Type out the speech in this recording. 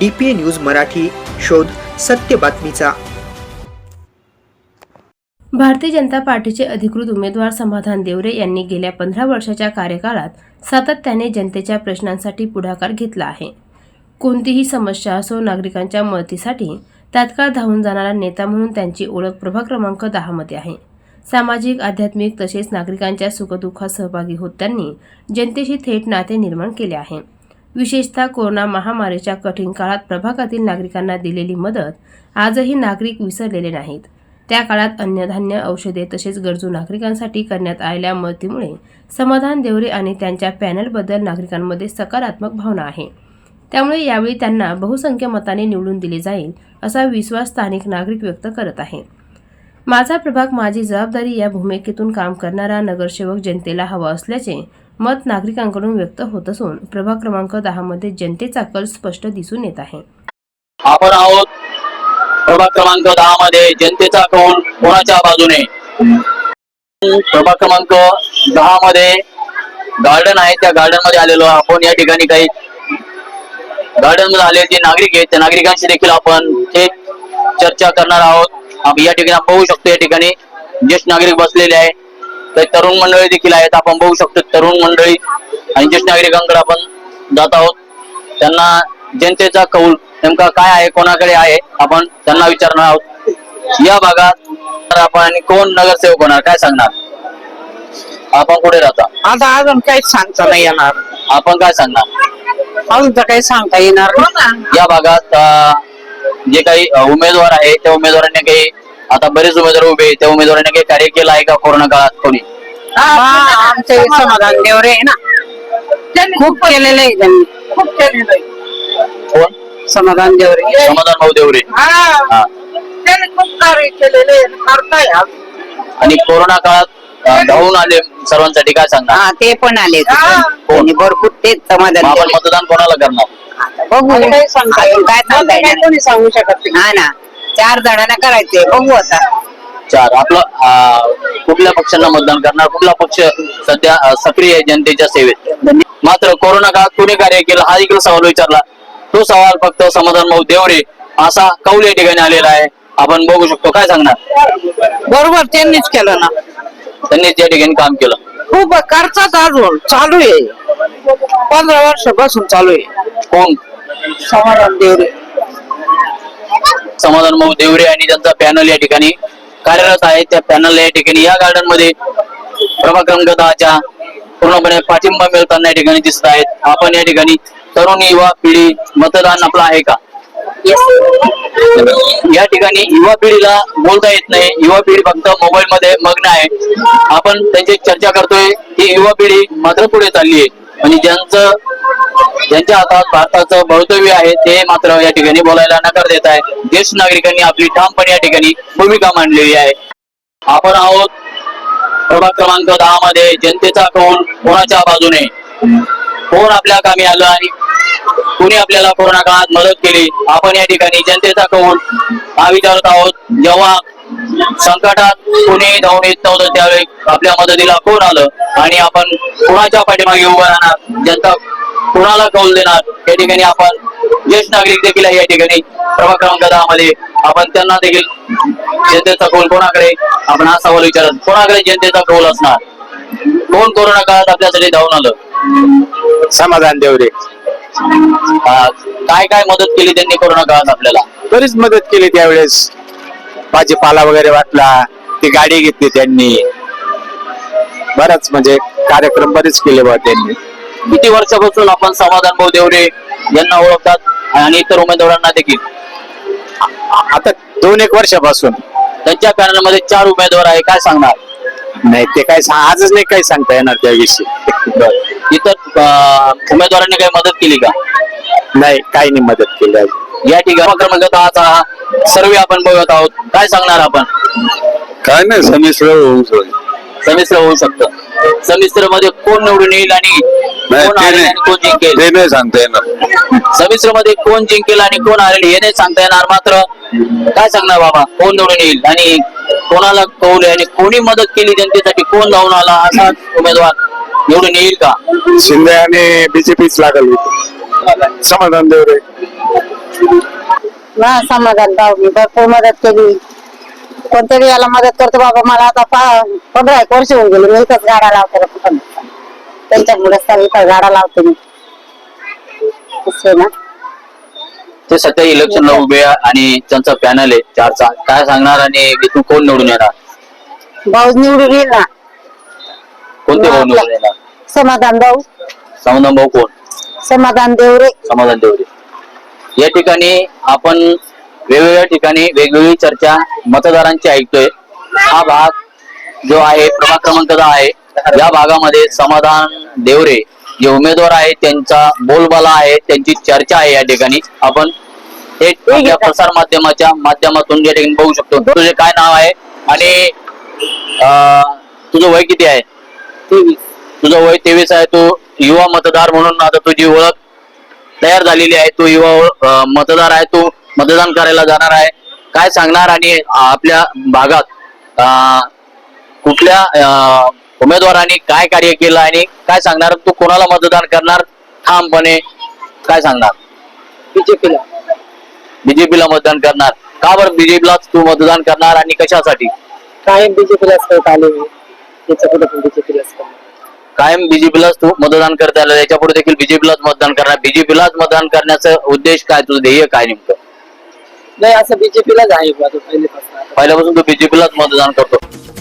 D P news Marathi शोध सत्य बातमीचा. भारतीय जनता पार्टीचे अधिकृत उमेदवार समाधान देवरे यांनी गेल्या पंधरा वर्षाच्या कार्यकाळात सातत्याने जनतेच्या प्रश्नांसाठी पुढाकार घेतला आहे. कोणतीही समस्या असो नागरिकांच्या मदतीसाठी तात्काळ धावून जाणारा नेता म्हणून त्यांची ओळख प्रभाग क्रमांक दहामध्ये आहे. सामाजिक आध्यात्मिक तसेच नागरिकांच्या सुखदुःखात सहभागी होत त्यांनी जनतेशी थेट नाते निर्माण केले आहे. विशेषतः कोरोना महामारीच्या कठीण काळात प्रभागातील नागरिकांना दिलेली मदत आजही नागरिक विसरलेले नाहीत. त्या काळात अन्नधान्य औषधे तसेच गरजू नागरिकांसाठी करण्यात आलेल्या मदतीमुळे समाधान देवरे आणि त्यांच्या पॅनलबद्दल नागरिकांमध्ये सकारात्मक भावना आहे. त्यामुळे यावेळी त्यांना बहुसंख्य मताने निवडून दिले जाईल असा विश्वास स्थानिक नागरिक व्यक्त करत आहे माझा प्रभाग माझी जबाबदारी या भूमिकेतून काम करणारा नगरसेवक जनतेला हवा असल्याचे मत नागरिकांकडून व्यक्त होत असून प्रभाग क्रमांक दहा मध्ये जनतेचा कल स्पष्ट दिसून येत आहे. आपण आहोत प्रभाग क्रमांक दहा मध्ये जनतेचा कौल कोणाच्या बाजूने? प्रभाग क्रमांक दहा मध्ये गार्डन आहे. त्या गार्डनमध्ये आलेलो आपण या ठिकाणी काही गार्डनमध्ये आलेले जे नागरिक आहेत त्या नागरिकांशी देखील आपण थेट चर्चा करणार आहोत. या ठिकाणी आपण बघू शकतो या ठिकाणी ज्येष्ठ नागरिक बसलेले आहे काही तरुण मंडळी देखील आहेत. आपण बघू शकतो तरुण मंडळी आणि ज्येष्ठ नागरिकांकडे आपण जात आहोत. त्यांना जनतेचा कौल नेमका काय आहे कोणाकडे आहे आपण त्यांना विचारणार आहोत. या भागात तर आपण आणि कोण नगरसेवक होणार काय सांगणार? आपण कुठे राहता? आता अजून काहीच सांगता नाही येणार. आपण काय सांगणार? अजून तर काही सांगता येणार नाही. या भागात अं, जे काही उमेदवार आहे त्या उमेदवारांनी काही आता बरेच उमेदवार उभे त्या उमेदवारांनी काही कार्य केलं आहे का कोरोना काळात कोणी? हा, आमचे समाधान देवरे आहे ना. खूप केलेलं आहे त्यांनी. खूप केलेलं आहे. कोण? समाधान देवरे. समाधान भाऊ देवरे. हा. त्यांनी खूप कार्य केलेले आहे. करताय आणि कोरोना काळात धावून आले सर्वांसाठी काय सांगणार? हा ते पण आले. त्यांनी भरपूर तेच समाधान. मतदान कोणाला करणार? बघू. काही सांगता काय सांगता कोणी सांगू शकत नाही. हा ना. चार जणांना करायचे बघू आता. चार. आपलं अं, कुठल्या पक्षांना मतदान करणार? कुठला पक्ष सध्या अं, सक्रिय आहे जनतेच्या सेवेत? मात्र कोरोना काळात कोणी कार्य केलं? हा देखील सवाल विचारला. तो सवाल फक्त समाधान भाऊ देवरे असा कौल या ठिकाणी आलेला आहे. आपण बघू शकतो. काय सांगणार? बरोबर त्यांनीच केलं ना. त्यांनी त्या ठिकाणी काम केलं. खूप करतात अजून. चालू आहे. पंधरा वर्षापासून चालू आहे. कोण? समाधान देवरे. समाधान भाऊ देवरे आणि त्यांचा पॅनल या ठिकाणी कार्यरत आहे. त्या पॅनल या ठिकाणी या गार्डनमध्ये प्रभाग क्रमांक दहाच्या पूर्णपणे पाठिंबा मिळताना या ठिकाणी दिसत आहेत. आपण या ठिकाणी तरुण युवा पिढी मतदान आपलं आहे का? या ठिकाणी युवा पिढीला बोलता येत नाही. युवा पिढी फक्त मोबाईल मध्ये मग्न आहे. आपण त्यांची चर्चा करतोय. ही युवा पिढी मात्र पुढे चालली आहे. आणि ज्यांचं ज्यांच्या हातात भारताचं भवितव्य आहे ते मात्र या ठिकाणी बोलायला नकार देत आहे. ज्येष्ठ नागरिकांनी आपली ठामपणे या ठिकाणी भूमिका मांडलेली आहे. आपण आहोत प्रभाग क्रमांक दहा मध्ये जनतेचा कौल कोणाच्या बाजूने? कोण आपल्या कामी आलं आणि कोणी आपल्याला कोरोना काळात मदत केली? आपण या ठिकाणी जनतेचा कौल हा विचारत आहोत. जेव्हा संकटात कोणी धावून येत नव्हतं त्यावेळी आपल्या मदतीला कोण आलं? आणि आपण कोणाच्या पाठीमागे उभं राहणार? जनता कोणाला कौल देणार? या ठिकाणी आपण ज्येष्ठ नागरिक देखील आहे या ठिकाणी. प्रभाग क्रमांक दहा मध्ये आपण त्यांना देखील जनतेचा कौल कोणाकडे? आपण हा सवाल विचारत कोणाकडे जनतेचा कौल असणार? कोण कोरोना काळात आपल्यासाठी धावून आलं? समाधान देवरे. काय काय मदत केली त्यांनी कोरोना काळात आपल्याला? बरीच मदत केली त्यावेळेस. भाजीपाला वगैरे वाटला ती गाडी घेतली त्यांनी. बराच म्हणजे कार्यक्रम बरेच केले बा त्यांनी. किती वर्षापासून आपण समाधान भाऊ देवरे यांना ओळखतात आणि इतर उमेदवारांना देखील. आता दोन एक वर्षापासून. त्यांच्या पॅनलमध्ये चार उमेदवार आहे काय सांगणार? नाही ते काय सा- आजच नाही काही सांगता येणार त्याविषयी. इतर अ, उमेदवारांनी काही मदत केली का? नाही काही नाही मदत केली अजून. या ठिकाणी क्रमांक दहाचा सर्वे आपण बघत आहोत. काय सांगणार आपण? काय नाही संमिश्र होऊ संमिश्र होऊ शकतं. संमिश्रमध्ये कोण निवडून येईल आणि कोण हरेल आणि कोण जिंकेल? ते नाही सांगता येणार. संमिश्रमध्ये कोण जिंकेल आणि कोण हरेल हे नाही सांगता येणार. मात्र काय सांगणार बाबा? कोण निवडून येईल आणि कोणाला कौल आहे आणि कोणी मदत केली जनतेसाठी? कोण धावून आला असा उमेदवार निवडून येईल का? शिंदे आणि बीजेपीच लागल. समाधान देवरे. ना समाधान भाऊ मी भरपूर मदत केली. कोणतरी याला मदत करतो बाबा मला आता पा- पंधरा एक वर्ष होऊन गेले मी इथंच गाडा लावते. ना कुठं त्यांच्यामुळे तर इथं गाडा लावते मी ना? ते सध्या इलेक्शनला उभे आहे आणि त्यांचा पॅनल आहे चारचा. काय सांगणार आणि इथून कोण निवडून येणार? भाऊ निवडून येईल ना कोणते भाऊ निवडून येणार? समाधान भाऊ. समाधान भाऊ कोण? समाधान देवरे. समाधान देवरे. या ठिकाणी आपण वेगवेगळ्या ठिकाणी वेगवेगळी चर्चा मतदारांची ऐकतोय. हा भाग जो आहे प्रभाग क्रमांक दहा आहे या भागामध्ये समाधान देवरे जे उमेदवार आहेत त्यांचा बोलबाला आहे त्यांची चर्चा आहे या ठिकाणी. आपण थेट आपल्या प्रसार माध्यमाच्या माध्यमातून या ठिकाणी बघू शकतो. तुझे काय नाव आहे आणि तुझं वय किती आहे? तुझं वय तेवीस आहे. तू युवा मतदार म्हणून आता तुझी ओळख तयार झालेली आहे. तू युवा मतदार आहे. तू मतदान करायला जाणार आहे. काय सांगणार आणि आपल्या भागात अं, कुठल्या उमेदवारांनी काय कार्य केलं आणि काय सांगणार? तू कोणाला मतदान करणार? ठामपणे काय सांगणार? बीजेपीला. बीजेपीला मतदान करणार. का बरं बीजेपीला तू मतदान करणार आणि कशासाठी? कायम बीजेपीलाच करत आले त्याच्या पुढे पण बीजेपीलाच कायम बीजेपीलाच तू मतदान करता आलं. याच्यापुढे देखील बीजेपीलाच मतदान करणार. बीजेपीलाच मतदान करण्याचा उद्देश काय? तुझं ध्येय काय नेमकं? नाही असं बीजेपीलाच आहे पहिल्यापासून पहिल्यापासून तू बीजेपीलाच मतदान करतो.